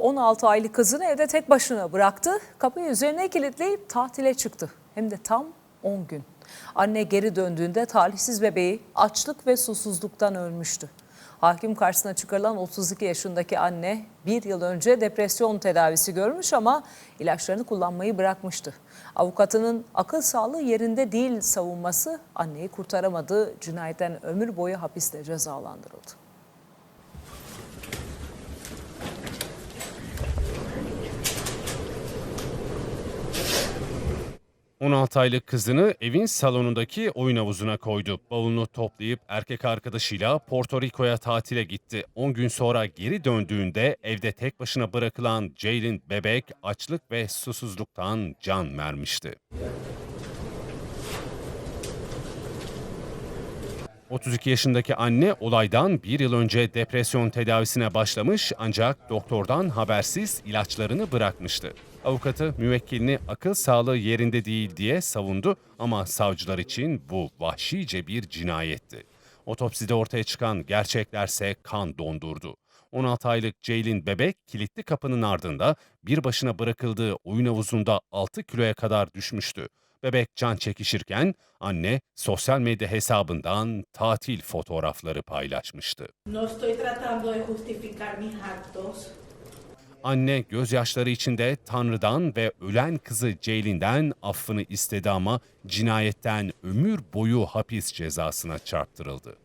16 aylık kızını evde tek başına bıraktı. Kapıyı üzerine kilitleyip tatile çıktı. Hem de tam 10 gün. Anne geri döndüğünde talihsiz bebeği açlık ve susuzluktan ölmüştü. Hakim karşısına çıkarılan 32 yaşındaki anne bir yıl önce depresyon tedavisi görmüş ama ilaçlarını kullanmayı bırakmıştı. Avukatının akıl sağlığı yerinde değil savunması anneyi kurtaramadı. Cinayetten ömür boyu hapiste cezalandırıldı. – 16 aylık kızını evin salonundaki oyun havuzuna koydu. Bavulunu toplayıp erkek arkadaşıyla Porto Rico'ya tatile gitti. 10 gün sonra geri döndüğünde evde tek başına bırakılan Ceylin bebek açlık ve susuzluktan can vermişti. 32 yaşındaki anne olaydan bir yıl önce depresyon tedavisine başlamış ancak doktordan habersiz ilaçlarını bırakmıştı. Avukatı müvekkilini akıl sağlığı yerinde değil diye savundu ama savcılar için bu vahşice bir cinayetti. Otopside ortaya çıkan gerçeklerse kan dondurdu. 16 aylık Ceylin bebek kilitli kapının ardında bir başına bırakıldığı oyun havuzunda 6 kiloya kadar düşmüştü. Bebek can çekişirken anne sosyal medya hesabından tatil fotoğrafları paylaşmıştı. No estoy tratando de justificar mis actos. Anne gözyaşları içinde Tanrı'dan ve ölen kızı Ceylin'den affını istedi ama cinayetten ömür boyu hapis cezasına çarptırıldı.